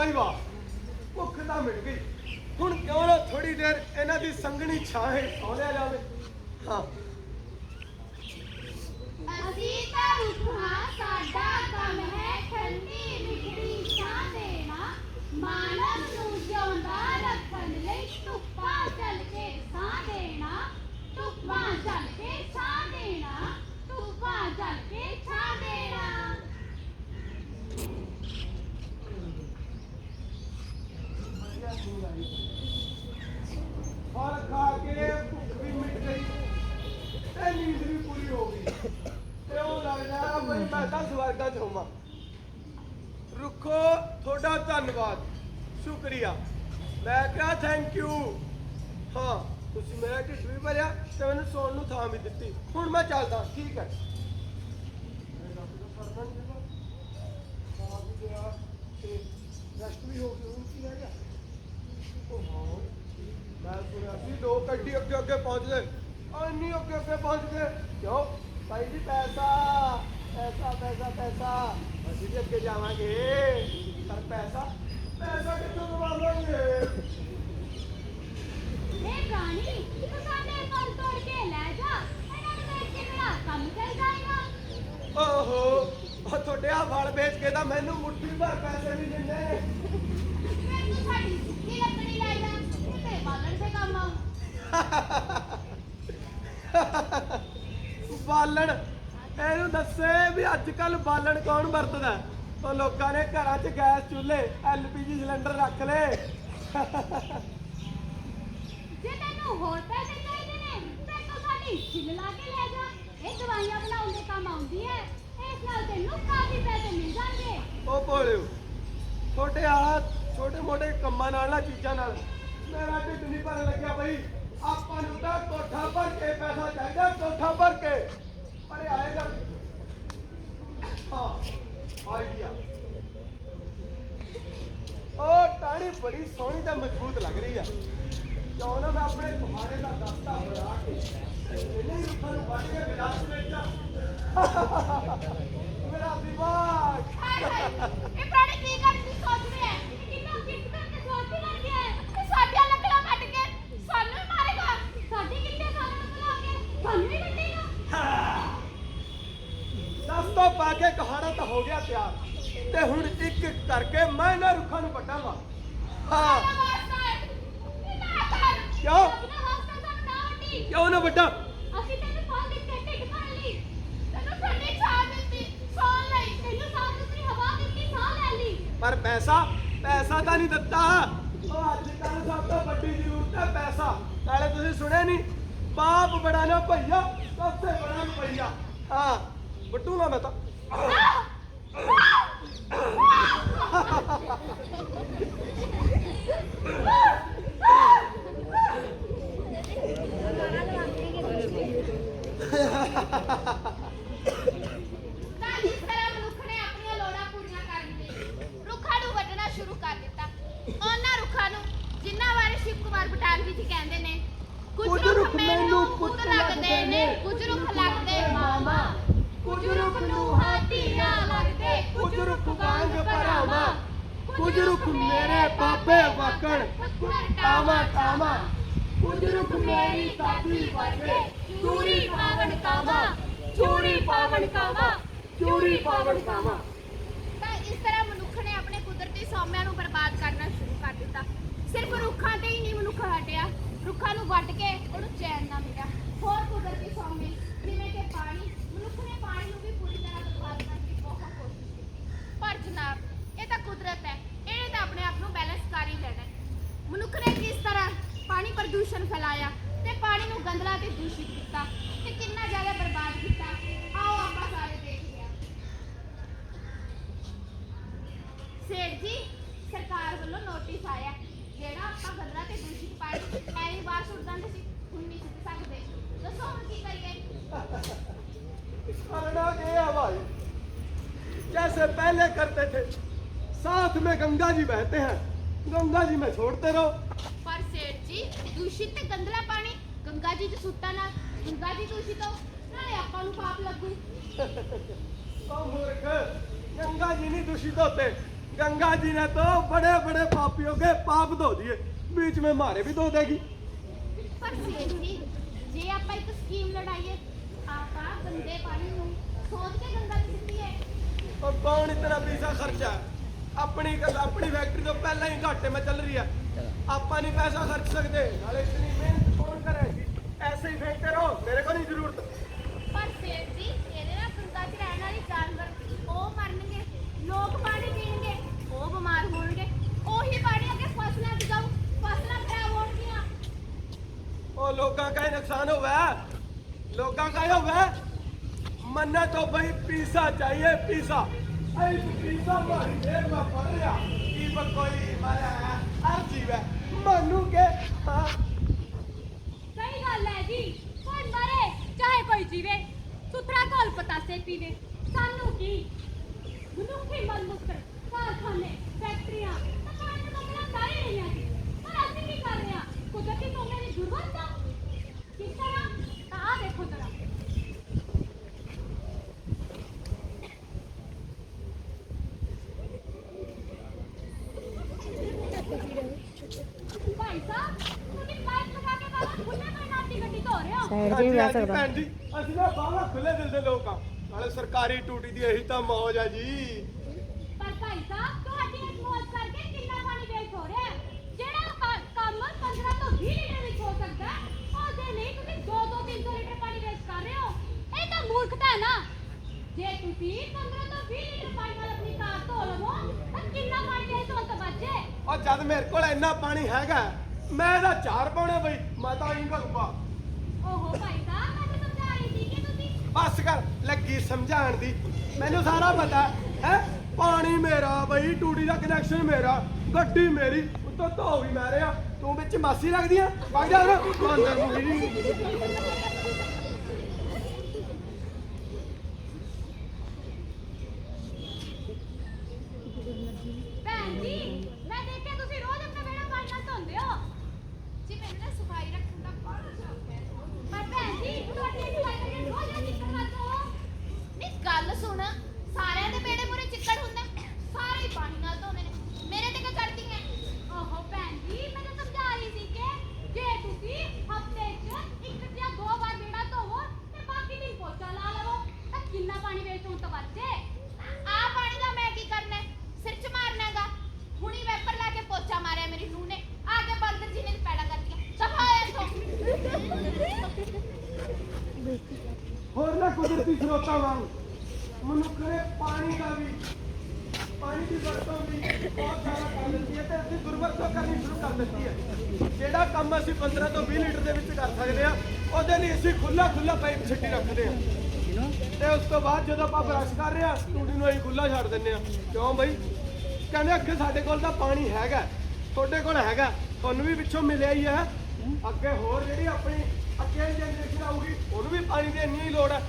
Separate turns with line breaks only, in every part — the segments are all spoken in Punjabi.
ਬਈ ਵਾਹ ਭੁੱਖ ਤਾਂ ਮਿਟ ਗਈ। ਹੁਣ ਕਿਉਂ ਨਾ ਥੋੜੀ ਦੇਰ ਇਹਨਾਂ ਦੀ ਸੰਗਣੀ ਛਾਂ ਹੇਠ ਸੌ ਲਿਆ ਜਾਵੇ। ਹਾਂ
ਅਸੀਂ ਤਾਂ ਰੁੱਖ ਹਾਂ ਸਾਡਾ ਕੰਮ ਹੈ ਠੰਡੀ ਮਿੱਠੜੀ ਛਾਂ ਦੇਣਾ ਮਾਨਵ ਨੂੰ ਜਿਉਂਦਾ ਰੱਖਣ ਲਈ ਧੁੱਪਾਂ ਚੱਲ ਕੇ ਸਾਹ ਦੇਣਾ ਧੁੱਪਾਂ ਚੱਲ ਕੇ ਸਾਹ ਦੇਣਾ ਧੁੱਪਾਂ ਚੱਲ ਕੇ ਛਾਂ ਦੇਣਾ
ਫਲ ਖਾ ਕੇ ਭੁੱਖ ਵੀ ਮਿਟ ਗਈ ਤੇ ਨੀਂਦ ਵੀ ਪੂਰੀ ਹੋ ਗਈ। ਤੇ ਉਹ ਲੱਗਦਾ ਬਈ ਮੈਂ ਤਾਂ ਸਵਰਗਾਂ 'ਚ ਹੋਵਾਂ। ਰੁੱਖੋ ਤੁਹਾਡਾ ਧੰਨਵਾਦ। ਸ਼ੁਕਰੀਆ। ਮੈਂ ਕਿਹਾ ਥੈਂਕ ਯੂ ਹਾਂ, ਤੁਸੀਂ ਮੇਰਾ ਢਿੱਡ ਵੀ ਭਰਿਆ ਤੇ ਮੈਨੂੰ ਸੌਣ ਨੂੰ ਥਾਂ ਵੀ ਦਿੱਤੀ। ਹੁਣ ਮੈਂ ਚੱਲਦਾ, ਠੀਕ ਹੈ। ਰੈਸਟ ਵੀ ਹੋ ਗਈ ਹੁਣ ਕੀ ਰਹਿ ਗਿਆ ਉਹ ਹਾਂ ਮੈਂ ਸੁਣਿਆ ਸੀ ਦੋ ਗੱਡੀ ਅੱਗੇ ਅੱਗੇ ਪਹੁੰਚ ਗਏ। ਇੰਨੀ ਅੱਗੇ ਅੱਗੇ ਪਹੁੰਚ ਗਏ। ਕਿਉਂ? ਭਾਈ ਜੀ ਪੈਸਾ ਪੈਸਾ ਪੈਸਾ ਪੈਸਾ। ਅਸੀਂ ਵੀ ਅੱਗੇ ਜਾਵਾਂਗੇ। ਪਰ ਪੈਸਾ ਪੈਸਾ ਕਿੱਥੋਂ ਕਮਾਵਾਂਗੇ?
ਹੇ ਰਾਣੀ ਤੂੰ ਸਾਡੇ ਫਲ ਤੋੜ ਕੇ ਲੈ ਜਾ। ਇਹਨਾਂ ਨੂੰ ਵੇਚ ਕੇ ਮੇਰਾ ਕੰਮ ਚੱਲ ਜਾਏਗਾ
ਓਹੋ ਉਹ ਤੁਹਾਡੇ ਆ ਫਲ ਵੇਚ ਕੇ ਤਾਂ ਮੈਨੂੰ ਮੁੱਠੀ ਭਰ ਪੈਸੇ ਨਹੀਂ ਦਿੰਦੇ।
ਤੂੰ ਸਾਡੀ ਬਾਲਣ ਦੇ ਕੰਮ ਆਊ
ਬਾਲਣ ਇਹਨੂੰ ਦੱਸੇ ਵੀ ਅੱਜ ਕੱਲ ਬਾਲਣ ਕੌਣ ਵਰਤਦਾ? ਉਹ ਲੋਕਾਂ ਨੇ ਘਰਾਂ 'ਚ ਗੈਸ ਚੁੱਲ੍ਹੇ ਐਲਪੀਜੀ ਸਿਲੰਡਰ ਰੱਖ ਲਏ।
ਜੇ ਤੈਨੂੰ ਹੋਰ ਪੈਸੇ ਚਾਹੀਦੇ ਨੇ ਫਿਰ ਤੂੰ ਸਾਡੀ ਛਿੱਲ ਲਾ ਕੇ ਲੈ ਜਾ। ਇਹ ਦਵਾਈਆਂ ਬਣਾਉਣ ਦੇ ਕੰਮ ਆਉਂਦੀ ਹੈ ਇਸ ਨਾਲ ਤੈਨੂੰ ਕਾਫੀ ਪੈਸੇ ਮਿਲ ਜਾਣਗੇ।
ਉਹ ਭੋਲਿਓ ਛੋਟੇ ਆਲਾ ਛੋਟੇ ਮੋਟੇ ਕੰਮਾਂ ਨਾਲ ਨਾ ਚੀਜ਼ਾਂ ਨਾਲ। ਮੇਰਾ ਢਿੱਡ ਨਹੀਂ ਭਰਨ ਲੱਗਿਆ ਬਈ। ਆਪਾਂ ਨੂੰ ਤਾਂ ਕੋਠਾ ਭਰ ਕੇ ਪੈਸਾ ਚਾਹੀਦਾ, ਕੋਠਾ ਭਰ ਕੇ। ਪਰ ਆਏਗਾ ਹਾਂ, ਆਈਡੀਆ। ਉਹ ਟਾਣੀ ਬੜੀ ਸੋਹਣੀ ਤੇ ਮਜ਼ਬੂਤ ਲੱਗ ਰਹੀ ਆ। ਕਿਉਂ ਨਾ ਮੈਂ ਆਪਣੇ ਤੁਹਾਰੇ ਦਾ ਦਸਤਾ ਬਣਾ ਕੇ ਇਹਨੇ ਰੁੱਖਾਂ ਨੂੰ ਵੱਢ ਕੇ ਵਿਲਾਸ ਵੇਚਾਂ ਮੇਰਾ ਦਿਮਾਗ।
ਇਹ ਪ੍ਰਾਣੀ ਕੀ ਕਰਨ ਦੀ ਸੋਚ ਰਿਹਾ ਹੈ ਕਿੰਨਾ ਕਿੱਟ ਕਰਕੇ ਸਵਾਰਥੀ ਬਣ ਗਿਆ ਹੈ ਤੇ ਸਾਡੀਆਂ ਲੱਕੜਾਂ ਕੱਟ ਕੇ ਸਾਨੂੰ ਹੀ ਮਾਰੇਗਾ ਸਾਡੀ ਕਿੱਟੇ ਖਾਣ ਨੂੰ ਬੁਲਾ ਕੇ ਸਾਨੂੰ
ਦਸ ਤੋਂ ਪਾ ਕੇ ਕਹਾੜਾ ਤਾਂ ਹੋ ਗਿਆ ਤਿਆਰ। ਤੇ ਹੁਣ ਇੱਕ ਇੱਕ ਕਰਕੇ ਮੈਂ ਇਹਨਾਂ ਰੁੱਖਾਂ ਨੂੰ ਵੱਢਾਂਗਾ ਹਾਂ। ਕਿਉਂ? ਕਿਉਂ ਨਾ ਵੱਡਾ
ਅਸੀਂ ਤੈਨੂੰ ਫਲ ਦਿੱਤੇ ਢਿੱਡ ਭਰਨ ਲਈ ਤੈਨੂੰ ਠੰਡੀ ਛਾਂ ਦਿੱਤੀ ਸੌਣ ਲਈ ਤੈਨੂੰ ਸਾਫ਼ ਸੁਥਰੀ ਹਵਾ ਦਿੱਤੀ ਸਾਹ ਲੈ ਲਈ
ਪਰ ਪੈਸਾ ਪੈਸਾ ਤਾਂ ਨਹੀਂ ਦਿੱਤਾ। ਉਹ ਅੱਜ ਕੱਲ ਸਭ ਤੋਂ ਵੱਡੀ ਜ਼ਰੂਰਤ ਹੈ ਪੈਸਾ। ਨਾਲੇ ਤੁਸੀਂ ਸੁਣਿਆ ਨਹੀਂ ਬਾਪ ਬੜਾ ਨਾ ਭਈਆ ਸਭ ਤੋਂ ਬੜਾ ਰੁਪਈਆ ਹਾਂ ਵੱਟੂਗਾ ਮੈਂ ਤਾਂ
ਤਾਂ।
गंगा जी बहते हैं गंगा जी में छोड़ते रहो
ਪਰ ਸੇਠ ਜੀ ਦੂਸ਼ਿਤ ਤੇ ਗੰਦਲਾ ਪਾਣੀ ਗੰਗਾ ਜੀ ਚ ਸੁੱਟਣ ਨਾਲ ਗੰਗਾ ਜੀ ਦੂਸ਼ਿਤ ਹੋ ਨਾਲੇ ਆਪਾਂ ਨੂੰ ਪਾਪ ਲੱਗੂ
ओ मूर्ख गंगा जी नहीं दूषित होते गंगा जी ने तो बड़े बड़े पापियों के पाप धो दिए बीच में हमारे भी धो देगी
ਪਰ ਸੇਠ ਜੀ ਜੇ ਆਪਾਂ ਇੱਕ ਸਕੀਮ ਲੜਾਈਏ ਆਪਾਂ ਗੰਦੇ ਪਾਣੀ ਨੂੰ ਸੋਚ ਕੇ ਗੰਗਾ ਚ ਸਿੱਟੀਏ
और कौन इतना पैसा खर्चा ਆਪਣੀ ਗੱਲ ਆਪਣੀ ਫੈਕਟਰੀ ਤੋਂ ਪਹਿਲਾਂ ਹੀ ਘਾਟੇ ਮੈਂ ਚੱਲ ਰਹੀ ਆ। ਆਪਾਂ ਨਹੀਂ ਪੈਸਾ ਖਰਚ ਸਕਦੇ ਨਾਲੇ ਇਤਨੀ ਮਿਹਨਤ ਕੌਣ ਕਰੇਗੀ ਐਸੇ ਹੀ ਫੈਕਟਰ ਹੋ ਮੇਰੇ ਕੋਲ ਨਹੀਂ ਜ਼ਰੂਰਤ।
ਪਰ ਸੇਠ ਜੀ ਇਹਦੇ ਨਾਲ ਸੰਦਾਂ 'ਚ ਰਹਿਣ ਵਾਲੇ ਜਾਨਵਰ ਉਹ ਮਰਨਗੇ ਲੋਕ ਪਾਣੀ ਪੀਣਗੇ ਉਹ ਬਿਮਾਰ ਹੋਣਗੇ ਉਹੀ ਪਾਣੀ ਅੱਗੇ ਫਸਲਾਂ 'ਚ ਜਾਊ ਫਸਲਾਂ ਖਰਾਬ ਹੋਣਗੀਆਂ।
ਉਹ ਲੋਕਾਂ ਦਾ ਨੁਕਸਾਨ ਹੋਵੇ ਲੋਕਾਂ ਦਾ ਹੋਵੇ ਮੰਨਤ ਤੋਂ ਬਈ ਪੀਸਾ ਚਾਹੀਏ ਪੀਸਾ। ਮੰਨੂਗੇ ਹਾਂ
ਸਹੀ ਗੱਲ ਹੈ ਜੀ ਕੌਣ ਮਰੇ ਚਾਹੇ ਕੋਈ ਜੀਵੇ ਸੁਥਰਾ ਕੋਲ ਪਤਾ ਸੇ ਪੀਵੇ ਸਾਨੂੰ ਕੀ ਮਨੁੱਖੀ ਮਨ ਮੁਕਤ ਕਾਰਖਾਨੇ ਫੈਕਟਰੀਆਂ ਤਾਂ ਪਾਣੀ ਦਾ ਕਮਰਾ ਸਾਰੇ ਨਹੀਂ ਆ
ਸਾਈਡ ਤੇ ਵੀ ਬਹਿ
ਹਾਂਜੀ,
ਸਕਦਾ?
ਭੈਣ ਜੀ ਅਸੀਂ ਨਾ ਬਾਹਲਾ ਖੁੱਲੇ ਦਿਲ ਦੇ ਲੋਕ ਆ। ਨਾਲੇ ਸਰਕਾਰੀ ਟੂਟੀ ਦੀ ਇਹੀ ਤਾਂ ਮੌਜ ਆ ਜੀ।
ਪਰ ਭਾਈ ਸਾਹਿਬ ਤੁਹਾਡੀ ਇਸ ਮੌਜ ਕਰਕੇ ਕਿੰਨਾ ਪਾਣੀ ਵੇਸਟ ਹੋ ਰਿਹਾ ਹੈ? ਜਿਹੜਾ ਕ- ਕੰਮ 15 ਤੋਂ 20 ਲੀਟਰ ਵਿੱਚ ਹੋ ਸਕਦਾ ਹੈ, ਉਹਦੇ ਲਈ ਤੁਸੀਂ 2-2 300 ਲੀਟਰ ਪਾਣੀ ਵੇਸਟ ਕਰ ਰਹੇ ਹੋ। ਇਹ ਤਾਂ ਮੂਰਖਤਾ ਹੈ ਨਾ? ਜੇ ਤੁਸੀਂ 15 ਤੋਂ 20 ਲੀਟਰ ਪਾਣੀ ਨਾਲ ਆਪਣੀ ਕਾਰ ਧੋ ਲਵੋ ਤਾਂ ਕਿੰਨਾ ਪਾਣੀ ਵੇਸਟ ਹੋਣ ਤੋਂ ਬਚੇ
ਔਰ ਜਦ ਮੇਰੇ ਕੋਲ ਇੰਨਾ ਪਾਣੀ ਹੈਗਾ ਮੈਂ ਇਹਦਾ ਚਾਰ ਪਾਉਣੇ ਬਈ ਮੈਂ ਤਾਂ ਇੰਗਾ
ਓਹੋ ਭਾਈ ਸਾਹਿਬ ਮੈਂ ਤਾਂ ਸਮਝਾ ਰਹੀ ਸੀ ਕਿ ਤੁਸੀਂ
ਬਸ ਕਰ, ਲੱਗੀ ਸਮਝਾਉਣ ਦੀ। ਮੈਨੂੰ ਸਾਰਾ ਪਤਾ ਹੈ, ਪਾਣੀ ਮੇਰਾ ਬਈ, ਟੂਟੀ ਦਾ ਕਨੈਕਸ਼ਨ ਮੇਰਾ, ਗੱਡੀ ਮੇਰੀ, ਉੱਤੋਂ ਧੋ ਵੀ ਮੈਂ ਰਿਹਾ ਤੂੰ ਵਿੱਚ ਮਾਸੀ ਲੱਗਦੀ ਆ? ਵਗ ਜਾ ਨਾ ਤੂੰ ਅੰਦਰ ਨੂੰ ਜੀ
ਭੈਣ ਜੀ ਮੈਂ ਦੇਖਿਆ ਤੁਸੀਂ ਰੋਜ਼ ਆਪਣਾ ਵਿਹੜਾ ਪਾਣੀ ਨਾਲ ਧੋਂਦੇ ਹੋ
ਜੀ ਮੈਨੂੰ ਨਾ ਸਫ਼ਾਈ ਰੱਖਣ ਦਾ ਬਹੁਤ ਸ਼ੌਕ ਹੈ
ਪਰ ਭੈਣ ਜੀ ਤੁਹਾਡੀ ਇਹ ਸਫ਼ਾਈ ਕਰਨ ਰੋਜ਼ ਇਹ ਚਿੱਕੜ ਕਰਦੇ ਹੋ
ਨਹੀਂ ਗੱਲ ਸੁਣ ਸਾਰਿਆਂ ਦੇ ਬੇੜੇ ਮੂਰੇ ਚਿੱਕੜ ਹੁੰਦਾ ਹੈ। ਸਾਰੇ ਹੀ ਪਾਣੀ ਨਾਲ ਧੋਂਦੇ ਨੇ ਮੇਰੇ ਤੇ ਕਿਉਂ ਚੜਦੀ ਹੈ
ਓਹੋ ਭੈਣ ਜੀ ਮੈਂ ਤਾਂ ਸਮਝਾ ਰਹੀ ਸੀ ਕਿ ਜੇ ਤੁਸੀਂ ਹਫ਼ਤੇ 'ਚ ਇੱਕ ਜਾਂ ਦੋ ਵਾਰ ਵਿਹੜਾ ਧੋਵੋ ਤੇ ਬਾਕੀ ਦਿਨ ਪੋਚਾ ਲਾ ਲਵੋ ਤਾਂ ਕਿੰਨਾ ਪਾਣੀ ਵੇਸਟ ਹੋਣ ਤੋਂ ਬਚੇ
ਆ ਪਾਣੀ ਦਾ ਮੈਂ ਕੀ ਕਰਨਾ ਹੈ? ਸਿਰ 'ਚ ਮਾਰਨਾ ਹੈਗਾ ਹੁਣੀ ਵੈਪਰ ਲਾ ਕੇ ਪੋਚਾ ਮਾਰਿਆ ਮੇਰੀ ਨੂੰਹ ਨੇ ਆ ਕੇ ਬੰਦਰ ਜੀ ਨੇ ਪੈੜਾ ਕਰ ਦਿਆ ਸਫਾਇਆ ਇੱਥੋਂ
ਹੋਰ ਨਾ ਕੁਦਰਤੀ ਸਰੋਤਾਂ ਵਾਂਗ ਮਨੁੱਖ ਨੇ ਪਾਣੀ ਦਾ ਵੀ ਪਾਣੀ ਦੀ ਵਰਤੋਂ ਵੀ ਬਹੁਤ ਜ਼ਿਆਦਾ ਕਰ ਦਿੱਤੀ ਹੈ ਤੇ ਅਸੀਂ ਦੁਰਵਰਤੋਂ ਕਰਨੀ ਸ਼ੁਰੂ ਕਰ ਦਿੱਤੀ ਹੈ ਜਿਹੜਾ ਕੰਮ ਅਸੀਂ 15 ਤੋਂ 20 ਲੀਟਰ ਦੇ ਵਿੱਚ ਕਰ ਸਕਦੇ ਆ ਉਹਦੇ ਲਈ ਅਸੀਂ ਖੁੱਲਾ ਖੁੱਲਾ ਪਾਈਪ ਛੱਡੀ ਰੱਖਦੇ ਆ ਤੇ ਉਸ ਤੋਂ ਬਾਅਦ ਜਦੋਂ ਆਪਾਂ ਬਰਸ਼ ਕਰ ਰਹੇ ਆ ਟੂਟੀ ਨੂੰ ਅਸੀਂ ਖੁੱਲਾ ਛੱਡ ਦਿੰਦੇ ਆ ਕਿਉਂ ਬਈ ਕਹਿੰਦੇ ਅੱਗੇ ਸਾਡੇ ਕੋਲ ਤਾਂ ਪਾਣੀ ਹੈਗਾ ਤੁਹਾਡੇ ਕੋਲ ਹੈਗਾ ਤੁਹਾਨੂੰ ਵੀ ਪਿੱਛੋਂ ਮਿਲਿਆ ਹੀ ਹੈ ਅੱਗੇ ਹੋਰ ਜਿਹੜੀ ਆਪਣੀ ਅੱਗੇ ਜਨਰੇਸ਼ਨ ਆਊਗੀ ਉਹਨੂੰ ਵੀ ਪਾਣੀ ਦੀ ਇੰਨੀ ਹੀ ਲੋੜ ਹੈ।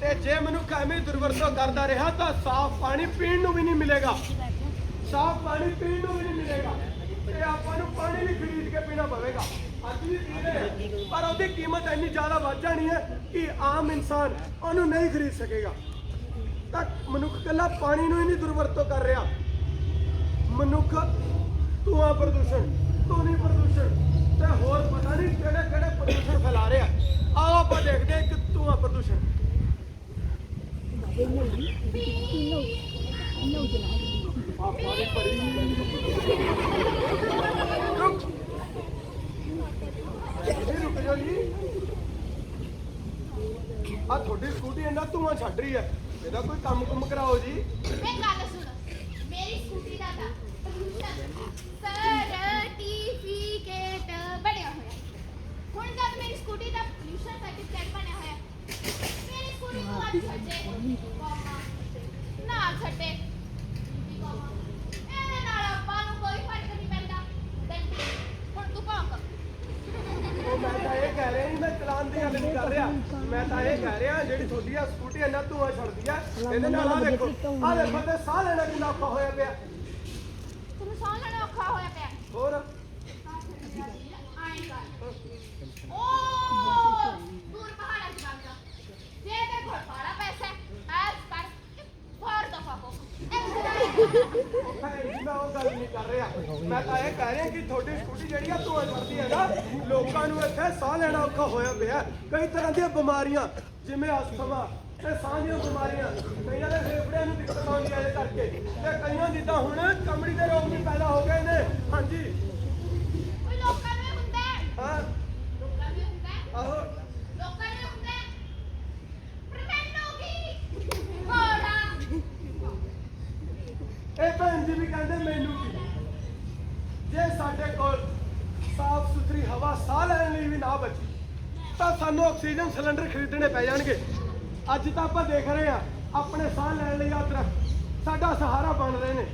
ਤੇ ਜੇ ਮਨੁੱਖ ਐਵੇਂ ਦੁਰਵਰਤੋਂ ਕਰਦਾ ਰਿਹਾ ਤਾਂ ਸਾਫ਼ ਪਾਣੀ ਪੀਣ ਨੂੰ ਵੀ ਨਹੀਂ ਮਿਲੇਗਾ। ਸਾਫ਼ ਪਾਣੀ ਪੀਣ ਨੂੰ ਵੀ ਨਹੀਂ ਮਿਲੇਗਾ। ਤੇ ਆਪਾਂ ਨੂੰ ਪਾਣੀ ਵੀ ਖਰੀਦ ਕੇ ਪੀਣਾ ਪਵੇਗਾ। ਅੱਜ ਵੀ ਪੀ ਰਹੇ ਪਰ ਉਹਦੀ ਕੀਮਤ ਇੰਨੀ ਜ਼ਿਆਦਾ ਵੱਧ ਜਾਣੀ ਹੈ ਕਿ ਆਮ ਇਨਸਾਨ ਉਹਨੂੰ ਨਹੀਂ ਖਰੀਦ ਸਕੇਗਾ। ਤਾਂ ਮਨੁੱਖ ਇਕੱਲਾ ਪਾਣੀ ਨੂੰ ਹੀ ਨਹੀਂ ਦੁਰਵਰਤੋਂ ਕਰ ਰਿਹਾ। ਮਨੁੱਖ, ਧੂਆਂ ਪ੍ਰਦੂਸ਼ਣ, ਧੁਨੀ ਪ੍ਰਦੂਸ਼ਣ ਤੇ ਹੋਰ ਪਤਾ ਨਹੀਂ ਕਿਹੜੇ ਕਿਹੜੇ ਪ੍ਰਦੂਸ਼ਣ ਫੈਲਾ ਰਿਹਾ। ਆਓ ਆਪਾਂ ਦੇਖਦੇ ਹਾਂ ਕਿ ਧੂਆਂ ਪ੍ਰਦੂਸ਼ਣ ਆਪਾਂ ਦੀ ਪੜੀ ਰੁਕ ਜੀ ਰੁਕ ਜਾਓ ਜੀ ਆ ਤੁਹਾਡੀ ਸਕੂਟੀ ਇੰਨਾ ਧੂਆਂ ਛੱਡ ਰਹੀ ਹੈ। ਇਹਦਾ ਕੋਈ ਕੰਮ ਕੁਮ ਕਰਾਓ ਜੀ।
ਮੈਂ ਗੱਲ ਸੁਣ ਮੇਰੀ ਸਕੂਟੀ ਦਾ ਤਾਂ ਸਰਟੀਫਿਕੇਟ ਬਣਿਆ ਹੋਇਆ ਹੁਣ ਜਦ ਮੇਰੀ ਸਕੂਟੀ ਦਾ ਪੋਲੂਸ਼ਨ ਸਰਟੀਫਿਕੇਟ ਬਣਿਆ ਹੋਇਆ ਮੇਰੀ ਸਕੂਟੀ ਨੂੰ ਅੱਜ ਛੱਡੇ ਕੋਮਾ ਨਾ ਛੱਡੇ ਕੋਮਾ ਇਹਦੇ ਨਾਲ ਆਪਾਂ ਨੂੰ ਕੋਈ ਫ਼ਰਕ ਨਹੀਂ ਪੈਂਦਾ ਤੇ ਹੁਣ ਤੂੰ ਭੌਂਕ
ਉਹ ਮੈਂ ਤਾਂ ਇਹ ਕਹਿ ਰਿਹਾ ਨਹੀਂ ਮੈਂ ਚਲਾਨ ਦੀ ਗੱਲ ਨਹੀਂ ਕਰ ਰਿਹਾ ਮੈਂ ਤਾਂ ਇਹ ਕਹਿ ਰਿਹਾ ਜਿਹੜੀ ਤੁਹਾਡੀ ਆ ਸਕੂਟੀ ਇੰਨਾ ਧੂਆਂ ਛੱਡਦੀ ਆ ਇਹਦੇ ਨਾਲ ਆ ਦੇਖੋ ਆ ਦੇਖੋ ਤੇ ਸਾਹ ਲੈਣਾ ਕਿੰਨਾ ਔਖਾ ਹੋਇਆ ਪਿਆ
ਤੈਨੂੰ ਸਾਹ ਲੈਣਾ ਔਖਾ ਹੋਇਆ ਪਿਆ।
ਹੋਰ।
ਆਏਂ ਕਰ। ਓ ਦੂਰ ਪਹਾੜਾਂ ਚ ਵਗ ਜਾ। ਜੇ ਤੇਰੇ ਕੋਲ ਬੜਾ ਪੈਸਾ ਹੈ ਐਸ ਕਰ ਫੋਰ ਦਫਾ ਕੋ
ਮੈਂ ਉਹ ਗੱਲ ਨਹੀਂ ਕਰ ਰਿਹਾ। ਮੈਂ ਤਾਂ ਇਹ ਕਹਿ ਰਿਹਾ ਕਿ ਤੁਹਾਡੀ ਸਕੂਟੀ ਜਿਹੜੀ ਆ ਧੂਆਂ ਛੱਡਦੀ ਹੈ ਨਾ ਲੋਕਾਂ ਨੂੰ ਇੱਥੇ ਸਾਹ ਲੈਣਾ ਔਖਾ ਹੋਇਆ ਪਿਆ। ਕਈ ਤਰ੍ਹਾਂ ਦੀਆਂ ਬਿਮਾਰੀਆਂ ਜਿਵੇਂ ਅਸਥਮਾ ਤੇ ਸਾਹ ਦੀਆਂ ਬਿਮਾਰੀਆਂ। ਕਈਆਂ ਦੇ ਫੇਫੜਿਆਂ ਨੂੰ ਦਿੱਕਤ ਆਉਂਦੀ ਹੈ ਇਹਦੇ ਕਰਕੇ। ਤੇ ਕਈਆਂ ਜਿੱਦਾਂ ਹੁਣ ਚਮੜੀ ਦੇ ਰੋਗ ਵੀ ਪੈਦਾ ਹੋ ਗਏ ਨੇ। ਹਾਂਜੀ।
ਕੋਈ ਲੋਕਾਂ ਨੂੰ ਇਹ ਹੁੰਦਾ। ਹੈ।
ਹਾਂ
ਲੋਕਾਂ ਨੂੰ ਇਹ ਹੁੰਦਾ। ਹੈ
ਆਹੋ।
ਲੋਕਾਂ ਨੂੰ ਇਹ ਹੁੰਦਾ ਹੈ ਪਰ ਮੈਨੂੰ ਕੀ ਹੋੜਾ।
ਇਹ ਭੈਣ ਜੀ ਵੀ ਕਹਿੰਦੇ ਮੈਨੂੰ ਕੀ ਜੇ ਸਾਡੇ ਕੋਲ ਸਾਫ਼ ਸੁਥਰੀ ਹਵਾ ਸਾਹ ਲੈਣ ਲਈ ਵੀ ਨਾ ਬਚੀ ਤਾਂ ਸਾਨੂੰ ਆਕਸੀਜਨ ਸਿਲੰਡਰ ਖਰੀਦਣੇ ਪੈ ਜਾਣਗੇ। ਅੱਜ ਤਾਂ ਆਪਾਂ ਦੇਖ ਰਹੇ ਹਾਂ, ਆਪਣੇ ਸਾਹ ਲੈਣ ਲਈ ਆ ਦਰਖਤ, ਸਾਡਾ ਸਹਾਰਾ ਬਣ ਰਹੇ ਨੇ।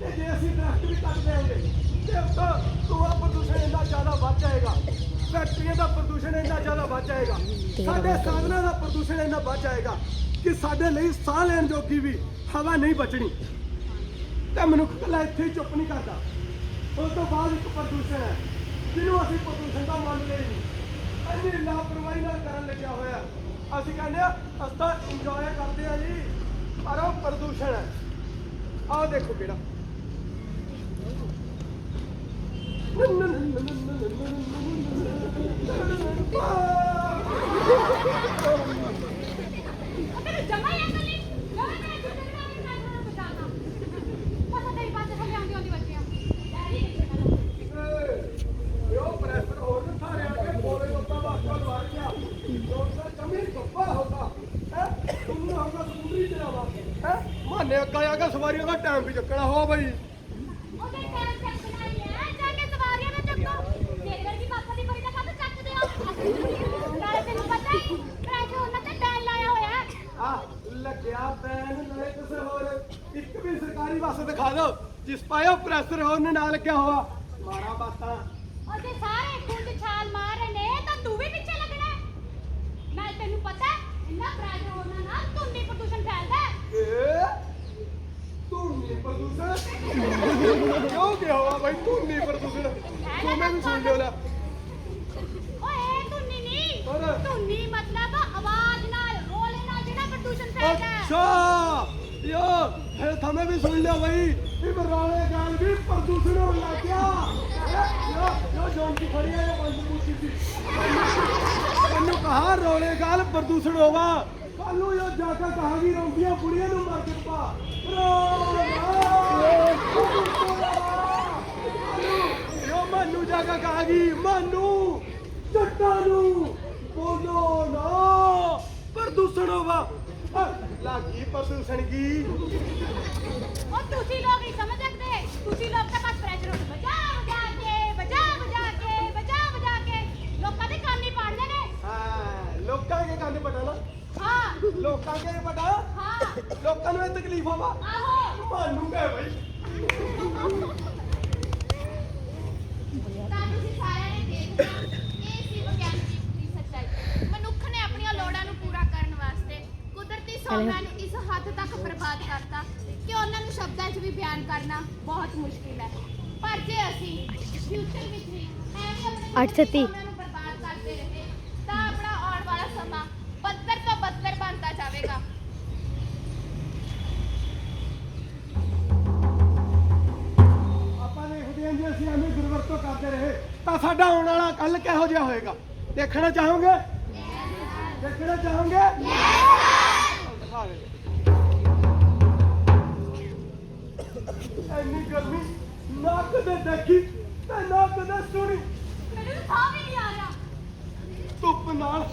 ਤੇ ਜੇ ਅਸੀਂ ਦਰਖਤ ਵੀ ਕੱਟ ਦੇਵਾਂਗੇ, ਤੇ ਉੱਤੋਂ ਧੂਆ ਪ੍ਰਦੂਸ਼ਣ ਇੰਨਾ ਜ਼ਿਆਦਾ ਵੱਧ ਜਾਏਗਾ, ਫੈਕਟਰੀਆਂ ਦਾ ਪ੍ਰਦੂਸ਼ਣ ਇੰਨਾ ਜ਼ਿਆਦਾ ਵੱਧ ਜਾਏਗਾ, ਸਾਡੇ ਸਾਧਨਾਂ ਦਾ ਪ੍ਰਦੂਸ਼ਣ ਇੰਨਾ ਵੱਧ ਜਾਏਗਾ ਕਿ ਸਾਡੇ ਲਈ ਸਾਹ ਲੈਣ ਜੋਗੀ ਵੀ ਹਵਾ ਨਹੀਂ ਬਚਣੀ। ਤੇ ਮਨੁੱਖ ਇਕੱਲਾ ਇੱਥੇ ਹੀ ਚੁੱਪ ਨਹੀਂ ਕਰਦਾ। ਉਸ ਤੋਂ ਬਾਅਦ ਇੱਕ ਪ੍ਰਦੂਸ਼ਣ ਹੈ, ਜਿਹਨੂੰ ਅਸੀਂ ਪ੍ਰਦੂਸ਼ਣ ਦਾ ਮੰਨਦੇ ਹੀ ਨਹੀਂ। ਇੰਨੀ ਲਾਪਰਵਾਹੀ ਨਾਲ ਕਰਨ ਲੱਗਿਆ ਹੋਇਆ। ਅਸੀਂ ਕਹਿੰਦੇ ਆ ਅਸਤਾ ਇੰਜੋਏ ਕਰਦੇ ਆ ਜੀ। ਪਰ ਉਹ ਪ੍ਰਦੂਸ਼ਣ ਹੈ। ਆਹ ਦੇਖੋ ਕਿਹੜਾ।
ਤੈਨੂੰ ਨੇ ਅੱਗਾ ਆ ਕੇ ਸਵਾਰੀਆਂ ਦਾ ਟਾਈਮ ਵੀ ਚੱਕਣਾ ਹੋ ਬਈ। ਸਰਕਾਰੀ ਬੱਸ ਦਿਖਾ ਦੋ ਜਿਸ ਪਾਇਓ ਪ੍ਰੈਸਰ ਹੋਣ ਨਾਲ ਲੱਗਿਆ ਹੋਆ। ਮਾਰਾ
ਬਾਤਾਂ। ਉਹਦੇ ਸਾਰੇ ਕਿਉਂ ਕਿਹਾ ਵਾ ਬਾਈ? ਤੂੰ ਨਹੀਂ ਪਰ ਤੁਸੀਂ ਤੂੰ ਮੈਨੂੰ ਸੁਣ ਲਿਓ ਲੈ।
ਓਏ ਧੁੰਨੀ ਨਹੀਂ ਧੁੰਨੀ ਮਤਲਬ ਆਵਾਜ਼ ਨਾਲ ਰੋਲੇ ਨਾਲ ਜਿਹੜਾ ਪ੍ਰਦੂਸ਼ਣ ਫੈਲਦਾ ਹੈ।
ਅੱਛਾ! ਯੋ ਇਹ ਥਮੇ ਵੀ ਸੁਣ ਲਿਓ ਬਾਈ। ਇਹ ਬਰਾਲੇ ਗਾਲ ਵੀ ਪ੍ਰਦੂਸ਼ਣ ਹੋਣ ਲੱਗ ਗਿਆ। ਯੋ ਯੋ ਜੋਂਕੀ ਖੜੀ ਆ ਇਹ ਬੰਦ ਪੁੱਛੀ ਸੀ ਮੈਨੂੰ ਕਹਾ ਰੋਲੇ ਗਾਲ ਪ੍ਰਦੂਸ਼ਣ ਹੋਵਾ। ਕੱਲੂ ਯੋ ਜਾ ਕੇ ਕਹਾਂਗੀ ਰੋਂਦੀਆਂ ਬੁੜੀਆਂ ਨੂੰ ਮਾਰ ਕੇ ਪਾ। ਯੋ ਮਾਨੂੰ ਜਾ ਕੇ ਕਹਾਂਗੀ ਮਾਨੂੰ! ਜੱਟਾਂ ਨੂੰ ਬੋਲੋ ਨਾ। ਪ੍ਰਦੂਸ਼ਣ ਹੋਵਾ ਲਾਗੀ ਪ੍ਰਦੂਸ਼ਣ ਕੀ
ਉਹ ਤੁਸੀਂ ਲੋਕ ਹੀ ਸਮਝ ਸਕਦੇ। ਤੁਸੀਂ ਲੋਕ ਤਾਂ ਬਸ ਪ੍ਰੈਸ਼ਰ ਉੱਠ ਬਜਾ ਬਜਾ ਕੇ ਬਜਾ ਬਜਾ ਕੇ ਬਜਾ ਬਜਾ ਕੇ। ਲੋਕਾਂ ਦੇ ਕੰਨ ਹੀ ਪਾੜਦੇ ਨੇ।
ਹਾਂ ਲੋਕਾਂ ਦੇ ਕੰਨ ਪਟਾਣਾ
ਹਾਂ।
ਲੋਕਾਂ ਕੇ ਵੱਡਾ?
ਹਾਂ।
ਲੋਕਾਂ ਨੂੰ ਇਹ ਤਕਲੀਫ ਆਵਾ
ਆਹੋ।
ਤੁਹਾਨੂੰ ਕਹੇ ਬਈ?
ਤਾਂ ਤੁਸੀਂ ਸਾਰਿਆਂ ਨੇ ਦੇਖਿਆ ਇਹ ਸੀ ਵਿਗਿਆਨਿਕ ਦੀ ਸੱਚਾਈ। ਮਨੁੱਖ ਨੇ ਆਪਣੀਆਂ ਲੋੜਾਂ ਨੂੰ ਪੂਰਾ ਕਰਨ ਵਾਸਤੇ ਕੁਦਰਤੀ ਸੋਨਾ ਨੂੰ ਇਸ ਹੱਦ ਤੱਕ ਬਰਬਾਦ ਕਰਤਾ ਕਿ ਉਹਨਾਂ ਨੂੰ ਸ਼ਬਦਾਂ 'ਚ ਵੀ ਬਿਆਨ ਕਰਨਾ ਬਹੁਤ ਮੁਸ਼ਕਿਲ ਹੈ। ਪਰ ਜੇ ਅਸੀਂ ਫਿਊਚਰ ਵਿੱਚ ਵੀ ਐਵੇਂ ਆਪਣੇ 830
ਸਾਡਾ ਆਉਣ ਵਾਲਾ ਕੱਲ ਕਿਹੋ ਜਿਹਾ ਹੋਏਗਾ? ਦੇਖਣਾ ਚਾਹੋਗੇ? ਦੇਖਣਾ ਚਾਹੋਗੇ? ਇੰਨੀ ਗਰਮੀ ਨਾ ਕਦੇ ਦੇਖੀ ਤੇ ਨਾ ਕਦੇ ਸੁਣੀ।
ਮੈਨੂੰ ਤਾਂ ਸਾਹ ਵੀ ਨਹੀਂ ਆ ਰਿਹਾ।
ਧੁੱਪ ਨਾਲ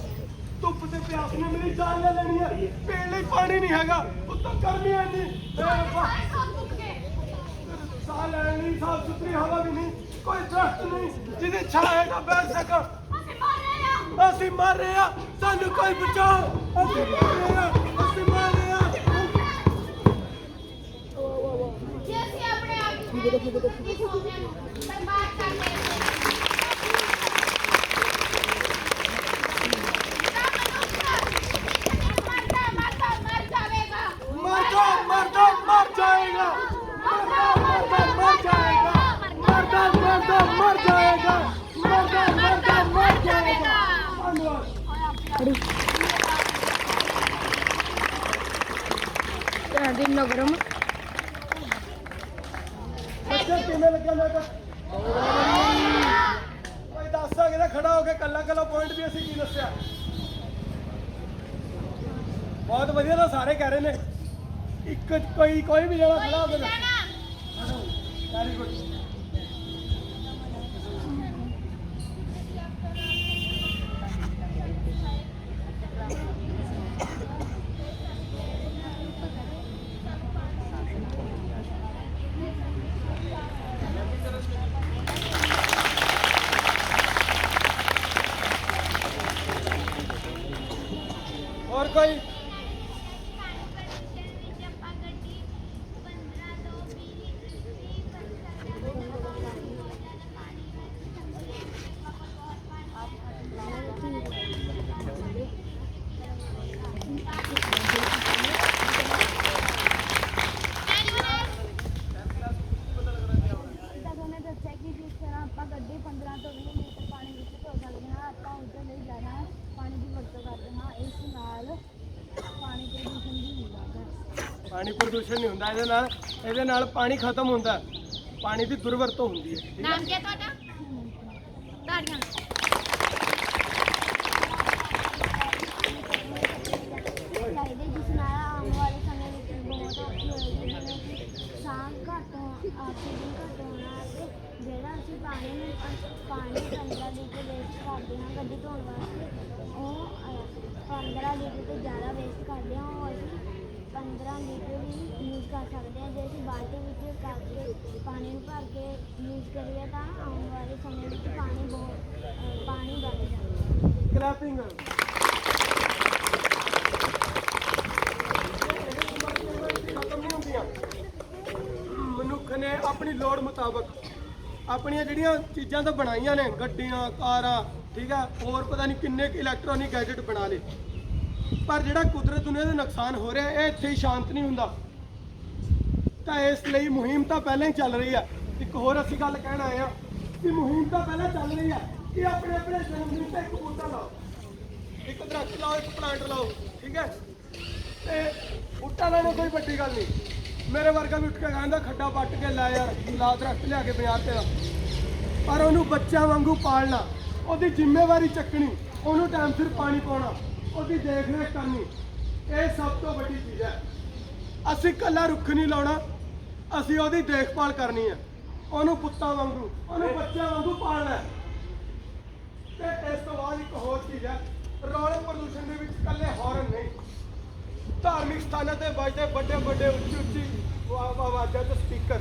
ਧੁੱਪ ਤੇ ਪਿਆਸ ਨੇ ਮੇਰੀ ਜਾਨ ਲੈ ਲੈਣੀ ਹੈ ਪੀਣ ਲਈ ਪਾਣੀ ਨਹੀਂ ਹੈਗਾ। ਉੱਤੋਂ ਗਰਮੀ ਐਨੀ ਸਾਹ ਲੈਣ ਲਈ ਸਾਫ਼ ਸੁਥਰੀ ਹਵਾ ਵੀ ਨਹੀਂ। ਕੋਈ ਦਰਖਤ ਨਹੀਂ ਜਿਹਦੇ ਛਾਇਆ ਦਾ ਬੈਠ ਸਕਾਂ।
ਅਸੀਂ ਮਰ ਰਹੇ ਆ
ਅਸੀਂ ਮਰ ਰਹੇ ਆ ਸਾਨੂੰ ਕੋਈ ਬਚਾਓ। ਅਸੀਂ ਮਰ ਰਹੇ ਆ ਅਸੀਂ ਮਰ ਰਹੇ ਆ
ਜੇ ਅਸੀਂ ਆਪਣੇ ਆਪ ਨੂੰ ਸੋਨੇ ਨੂੰ ਬਰਬਾਦ ਕਰ ਲਈਏ
ਦਿਨ
ਬੱਚਾ ਕਿਵੇਂ ਲੱਗਿਆ ਮੈਂ ਤਾਂ ਕੋਈ ਦੱਸ ਸਕਦਾ ਖੜਾ ਹੋ ਕੇ ਕੱਲਾ ਕੱਲਾ ਪੁਆਇੰਟ ਵੀ ਅਸੀਂ ਕੀ ਦੱਸਿਆ? ਬਹੁਤ ਵਧੀਆ ਤਾਂ ਸਾਰੇ ਕਹਿ ਰਹੇ ਨੇ। ਇੱਕ ਕੋਈ ਕੋਈ ਵੀ ਜਣਾ ਖੜਾ ਹੋ ਕੇ ਵੈਰੀ ਗੁੱਡ ਹੋਰ ਕੋਈ
ਜਿੱਦਾਂ ਤੁਹਾਨੂੰ ਦੱਸਿਆ ਕਿ ਜਿਸ ਤਰ੍ਹਾਂ ਆਪਾਂ ਗੱਡੀ 15 ਤੋਂ 20 ਲੀਟਰ ਪਾਣੀ ਵਿੱਚ ਧੋ ਸਕਦੇ ਹਾਂ ਆਪਾਂ ਉਧਰ ਲਈ ਜ਼ਿਆਦਾ ਪਾਣੀ ਦੀ ਵਰਤੋਂ ਕਰਦੇ ਹਾਂ ਇਸ ਨਾਲ ਪਾਣੀ ਪ੍ਰਦੂਸ਼ਣ ਵੀ ਹੁੰਦਾ ਹੈ
ਪਾਣੀ ਪ੍ਰਦੂਸ਼ਣ ਨਹੀਂ ਹੁੰਦਾ ਇਹਦੇ ਨਾਲ ਇਹਦੇ ਨਾਲ ਪਾਣੀ ਖਤਮ ਹੁੰਦਾ ਹੈ। ਪਾਣੀ ਦੀ ਦੁਰਵਰਤੋਂ ਹੁੰਦੀ ਹੈ?
ਨਾਮ ਕੀ ਹੈ ਤੁਹਾਡਾ ਤਾੜੀਆਂ
ਚਾਹੀਦੇ ਜਿਸ ਨਾਲ ਆਉਣ ਵਾਲੇ ਸਮੇਂ ਵਿੱਚ ਬਹੁਤ ਔਖੀ ਹੋਏਗੀ ਜਿਵੇਂ ਕਿ ਸਾਹ ਘੱਟ ਹੋ ਆਕਸੀਜਨ ਘੱਟ ਹੋਣਾ ਅਤੇ ਜਿਹੜਾ ਅਸੀਂ ਪਾਣੀ ਨੂੰ ਅ- ਪਾਣੀ 15 ਲੀਟਰ ਵੇਸਟ ਕਰਦੇ ਹਾਂ ਗੱਡੀ ਧੋਣ ਵਾਸਤੇ ਉਹ ਅ, 15 ਲੀਟਰ ਤੋਂ ਜ਼ਿਆਦਾ ਵੇਸਟ ਕਰਦੇ ਹਾਂ ਉਹ ਅਸੀਂ 15 ਲੀਟਰ ਹੀ ਯੂਜ਼ ਕਰ ਸਕਦੇ ਹਾਂ ਜੇ ਅਸੀਂ ਬਾਲਟੀ ਵਿੱਚ ਕਰ ਕੇ ਪਾਣੀ ਨੂੰ ਭਰ ਕੇ ਯੂਜ਼ ਕਰੀਏ ਤਾਂ ਆਉਣ ਵਾਲੇ ਸਮੇਂ ਵਿੱਚ ਪਾਣੀ ਬਹੁਤ ਪਾਣੀ ਬਚ ਜਾਂਦਾ।
ਕਲੈਪਿੰਗ ਮਨੁੱਖ ਨੇ ਆਪਣੀ ਲੋੜ ਮੁਤਾਬਕ ਆਪਣੀਆਂ ਜਿਹੜੀਆਂ ਚੀਜ਼ਾਂ ਤਾਂ ਬਣਾਈਆਂ ਨੇ, ਗੱਡੀਆਂ, ਕਾਰਾਂ, ਠੀਕ ਆ, ਹੋਰ ਪਤਾ ਨਹੀਂ ਕਿੰਨੇ ਕੁ ਇਲੈਕਟ੍ਰੋਨਿਕ ਗੈਜਟ ਬਣਾ ਲਏ। ਪਰ ਜਿਹੜਾ ਕੁਦਰਤ ਨੂੰ ਦਾ ਨੁਕਸਾਨ ਹੋ ਰਿਹਾ, ਇਹ ਇੱਥੇ ਹੀ ਸ਼ਾਂਤ ਨਹੀਂ ਹੁੰਦਾ। ਤਾਂ ਇਸ ਲਈ ਮੁਹਿੰਮ ਤਾਂ ਪਹਿਲਾਂ ਹੀ ਚੱਲ ਰਹੀ ਆ। ਇੱਕ ਹੋਰ ਅਸੀਂ ਗੱਲ ਕਹਿਣ ਆਏ ਆ ਕਿ ਮੁਹਿੰਮ ਤਾਂ ਪਹਿਲਾਂ ਚੱਲ ਰਹੀ ਆ, ਕਿ ਆਪਣੇ ਆਪਣੇ ਜਨਮ ਦਿਨ ਤੇ ਇੱਕ ਬੂਟਾ ਲਾਓ। ਇੱਕ ਦਰਖਤ ਲਾਓ, ਇੱਕ ਪਲਾਂਟ ਲਾਓ, ਠੀਕ ਹੈ? ਤੇ ਬੂਟਾ ਲਾਉਣਾ ਕੋਈ ਵੱਡੀ ਗੱਲ ਨਹੀਂ। ਮੇਰੇ ਵਰਗਾ ਵੀ ਉੱਠ ਕੇ ਕਹਿੰਦਾ, ਖੱਡਾ ਪੱਟ ਕੇ ਲੈ ਯਾਰ, ਲਾ ਦਰਖਤ ਲਿਆ ਕੇ 50 ਰੁਪਏ ਦਾ ਪਰ ਉਹਨੂੰ ਬੱਚਿਆਂ ਵਾਂਗੂ ਪਾਲਣਾ, ਉਹਦੀ ਜ਼ਿੰਮੇਵਾਰੀ ਚੱਕਣੀ, ਉਹਨੂੰ ਟਾਈਮ ਸਿਰ ਪਾਣੀ ਪਾਉਣਾ, ਉਹਦੀ ਦੇਖ ਰੇਖ ਕਰਨੀ, ਇਹ ਸਭ ਤੋਂ ਵੱਡੀ ਚੀਜ਼ ਹੈ। ਅਸੀਂ ਕੱਲਾ ਰੁੱਖ ਨਹੀਂ ਲਾਉਣਾ, ਅਸੀਂ ਉਹਦੀ ਦੇਖਭਾਲ ਕਰਨੀ ਹੈ। ਉਹਨੂੰ ਪੁੱਤਾਂ ਵਾਂਗੂ ਉਹਨੂੰ ਬੱਚਿਆਂ ਵਾਂਗੂ ਪਾਲਣਾ ਹੈ ਤੇ ਇਸ ਤੋਂ ਬਾਅਦ ਇੱਕ ਹੋਰ ਚੀਜ਼ ਹੈ ਰੌਲੇ ਪ੍ਰਦੂਸ਼ਣ ਦੇ ਵਿੱਚ ਕੱਲੇ ਹਾਰਨ ਨਹੀਂ ਧਾਰਮਿਕ ਸਥਾਨਾਂ ਤੇ ਵੱਜਦੇ ਵੱਡੇ ਵੱਡੇ ਉੱਚੀ ਉੱਚੀ ਆਵਾ- ਆਵਾਜ਼ਾਂ ਤੇ ਸਪੀਕਰ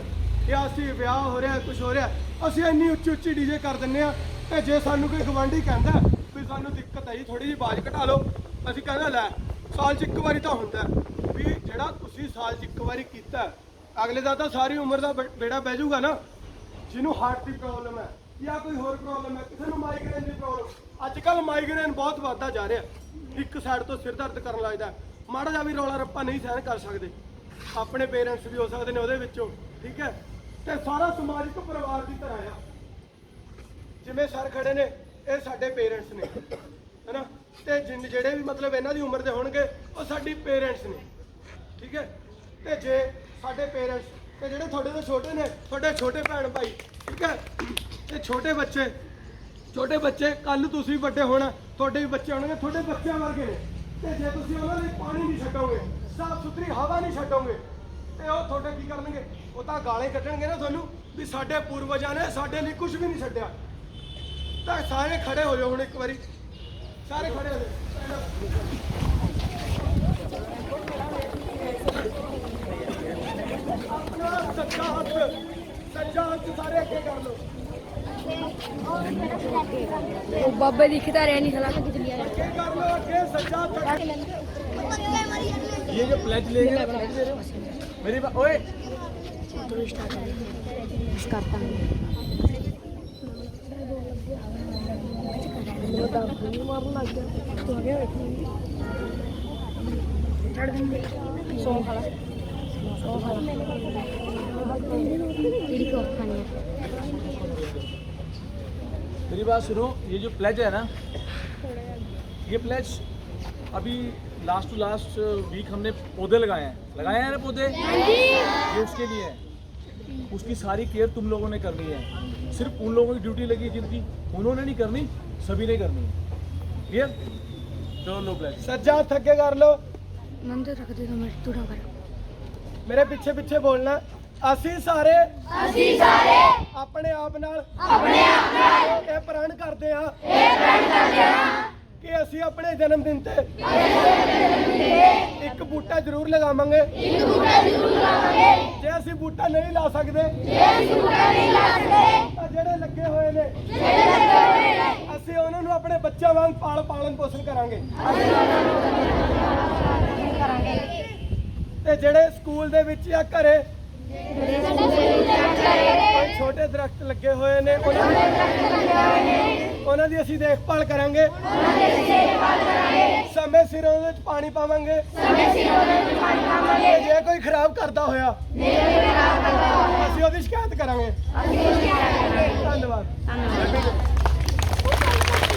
ਜਾਂ ਅਸੀਂ ਵਿਆਹ ਹੋ ਰਿਹਾ ਕੁਝ ਹੋ ਰਿਹਾ ਅਸੀਂ ਇੰਨੀ ਉੱਚੀ ਉੱਚੀ ਡੀਜੇ ਕਰ ਦਿੰਨੇ ਆ ਤੇ ਜੇ ਸਾਨੂੰ ਕੋਈ ਗਵਾਂਢੀ ਕਹਿੰਦਾ ਵੀ ਸਾਨੂੰ ਦਿੱਕਤ ਆਈ ਥੋੜੀ ਜਿਹੀ ਆਵਾਜ਼ ਘਟਾ ਲਓ ਅਸੀਂ ਕਹਿੰਦਾ ਲੈ ਸਾਲ 'ਚ ਇੱਕ ਵਾਰੀ ਤਾਂ ਹੁੰਦਾ ਹੈ। ਵੀ ਜਿਹੜਾ ਤੁਸੀਂ ਸਾਲ 'ਚ ਇੱਕ ਵਾਰੀ ਕੀਤਾ ਹੈ, ਅਗਲੇ ਦਾ ਤਾਂ ਸਾਰੀ ਉਮਰ ਦਾ ਬੇੜਾ ਬਹਿ ਜਾਊਗਾ ਨਾ ਜਿਹਨੂੰ ਹਾਰਟ ਦੀ ਪ੍ਰੋਬਲਮ ਹੈ ਜਾਂ ਕੋਈ ਹੋਰ ਪ੍ਰੋਬਲਮ ਹੈ, ਕਿਸੇ ਨੂੰ ਮਾਈਗ੍ਰੇਨ ਦੀ ਪ੍ਰੋਬਲਮ ਅੱਜ ਕੱਲ ਮਾਈਗ੍ਰੇਨ ਬਹੁਤ ਵੱਧਦਾ ਜਾ ਰਿਹਾ ਇੱਕ ਸਾਈਡ ਤੋਂ ਸਿਰ ਦਰਦ ਕਰਨ ਲੱਗਦਾ ਮਾੜਾ ਜਿਹਾ ਵੀ ਰੌਲਾ ਰੱਪਾ ਨਹੀਂ ਸਹਿਣ ਕਰ ਸਕਦੇ। ਆਪਣੇ ਪੇਰੈਂਟਸ ਵੀ ਹੋ ਸਕਦੇ ਨੇ ਉਹਦੇ ਵਿੱਚੋਂ, ਠੀਕ ਹੈ? ਤੇ ਸਾਰਾ ਸਮਾਜ ਇੱਕ ਪਰਿਵਾਰ ਦੀ ਤਰ੍ਹਾਂ ਆ। ਜਿਵੇਂ ਸਰ ਖੜੇ ਨੇ, ਇਹ ਸਾਡੇ ਪੇਰੈਂਟਸ ਨੇ, ਹੈਨਾ? ਤੇ ਜਿਨ- ਜਿਹੜੇ ਵੀ ਮਤਲਬ ਇਹਨਾਂ ਦੀ ਉਮਰ ਦੇ ਹੋਣਗੇ, ਉਹ ਸਾਡੀ ਪੇਰੈਂਟਸ ਨੇ, ਠੀਕ ਹੈ? ਤੇ ਜੇ ਸਾਡੇ ਪੇਰੈਂਟਸ ਤੇ ਜਿਹੜੇ ਤੁਹਾਡੇ ਤੋਂ ਛੋਟੇ ਨੇ, ਤੁਹਾਡੇ ਛੋਟੇ ਭੈਣ ਭਾਈ, ਠੀਕ ਹੈ? ਤੇ ਛੋਟੇ ਬੱਚੇ ਛੋਟੇ ਬੱਚੇ ਕੱਲ ਨੂੰ ਤੁਸੀਂ ਵੱਡੇ ਹੋਣਾ, ਤੁਹਾਡੇ ਵੀ ਬੱਚੇ ਹੋਣਗੇ, ਤੁਹਾਡੇ ਬੱਚਿਆਂ ਵਰਗੇ ਨੇ। ਤੇ ਜੇ ਤੁਸੀਂ ਉਹਨਾਂ ਲਈ ਪਾਣੀ ਨਹੀਂ ਛੱਡੋਗੇ ਸਾਫ਼ ਸੁਥਰੀ ਹਵਾ ਨਹੀਂ ਛੱਡੋਗੇ ਤੇ ਉਹ ਤੁਹਾਡੇ ਕੀ ਕਰਨਗੇ? ਉਹ ਤਾਂ ਗਾਲੇ ਕੱਢਣਗੇ ਨਾ ਤੁਹਾਨੂੰ ਵੀ ਸਾਡੇ ਪੂਰਵਜਾਂ ਨੇ ਸਾਡੇ ਲਈ ਕੁਝ ਵੀ ਨਹੀਂ ਛੱਡਿਆ। ਤਾਂ ਸਾਰੇ ਖੜੇ ਹੋ ਜਾਓ ਹੁਣ ਇੱਕ ਵਾਰੀ। ਸਾਰੇ ਖੜੇ ਹੋ ਜਾਓ। ਆਪਣਾ ਸੱਜਾ ਹੱਥ ਸੱਜਾ ਹੱਥ ਸਾਰੇ ਅੱਗੇ ਕਰ ਲਓ
ਉਹ ਬਾਬੇ ਦੀ ਖਿਤਾਰਿਆ ਨਹੀਂ ਖਲਾ ਕੇ ਚਲੀ ਆ
ਅੱਗੇ ਕਰ ਲਓ ਅੱਗੇ ਸੱਜਾ ਹੱਥ
ये जो प्लेज ले रहे हो मेरी बात ओए
ਕਰਤਾ ਮਾਰਨ ਲੱਗ ਗਿਆ ਤੂੰ ਆ ਗਿਆ ਛੱਡ ਦਿੰਦੇ ਸੌ ਖਾਲਾ ਸੌ ਖਾਲਾ ਜਿਹੜੀ ਕੋ ਖਾਣੀ ਹੈ
मेरी बात सुनो ये जो प्लेज है ना ये प्लेज अभी लास्ट टू लास्ट वीक हमने पौधे लगाए हैं। लगाए हैं ना पौधे? हाँ ये उसके लिए है। उसकी सारी केयर तुम लोगों ने करनी है। सिर्फ़ उन लोगों की ड्यूटी लगी जिनकी। उन्होंने नहीं करनी सभी ने करनी है। क्लियर चलो लो प्लेज
सज्जा थके कर
लो। मंदिर रख दे दो मैं थोड़ा
ਮੇਰੇ ਪਿੱਛੇ ਪਿੱਛੇ ਬੋਲਣਾ। ਅਸੀਂ ਸਾਰੇ
ਅਸੀਂ ਸਾਰੇ
ਆਪਣੇ ਆਪ ਨਾਲ
ਆਪਣੇ ਆਪ ਨਾਲ
ਇਹ ਪ੍ਰਣ ਕਰਦੇ ਹਾਂ
ਇਹ ਪ੍ਰਣ ਕਰਦੇ ਹਾਂ।
ਕਿ ਅਸੀਂ ਆਪਣੇ ਜਨਮ ਦਿਨ ਤੇ ਇੱਕ ਬੂਟਾ ਜ਼ਰੂਰ ਲਗਾਵਾਂਗੇ।
ਇੱਕ ਬੂਟਾ ਜ਼ਰੂਰ ਲਾਵਾਂਗੇ
ਜੇ ਅਸੀਂ ਬੂਟਾ ਨਹੀਂ ਲਾ ਸਕਦੇ
ਜੇ ਅਸੀਂ ਬੂਟਾ ਨਹੀਂ ਲਾ ਸਕਦੇ
ਤਾਂ ਜਿਹੜੇ ਲੱਗੇ ਹੋਏ ਨੇ
ਜਿਹੜੇ ਲੱਗੇ ਹੋਏ ਨੇ
ਅਸੀਂ ਉਹਨਾਂ ਨੂੰ ਆਪਣੇ ਬੱਚਿਆਂ ਵਾਂਗ ਪਾਲ ਪਾਲਣ ਪੋਸ਼ਣ ਕਰਾਂਗੇ। ਤੇ ਜਿਹੜੇ ਸਕੂਲ ਦੇ ਵਿੱਚ ਜਾਂ ਘਰੇ ਕੋਈ ਛੋਟੇ ਦਰਖਤ ਲੱਗੇ ਹੋਏ ਨੇ, ਉਹਨਾਂ ਦੀ ਉਹਨਾਂ ਦੀ ਅਸੀਂ ਦੇਖਭਾਲ ਕਰਾਂਗੇ। ਸਮੇਂ ਸਿਰ ਉਹਦੇ ਵਿੱਚ ਪਾਣੀ ਪਾਵਾਂਗੇ। ਤੇ ਜੇ ਕੋਈ ਖਰਾਬ ਕਰਦਾ ਹੋਇਆ, ਅਸੀਂ ਉਹਦੀ ਸ਼ਿਕਾਇਤ ਕਰਾਂਗੇ। ਧੰਨਵਾਦ।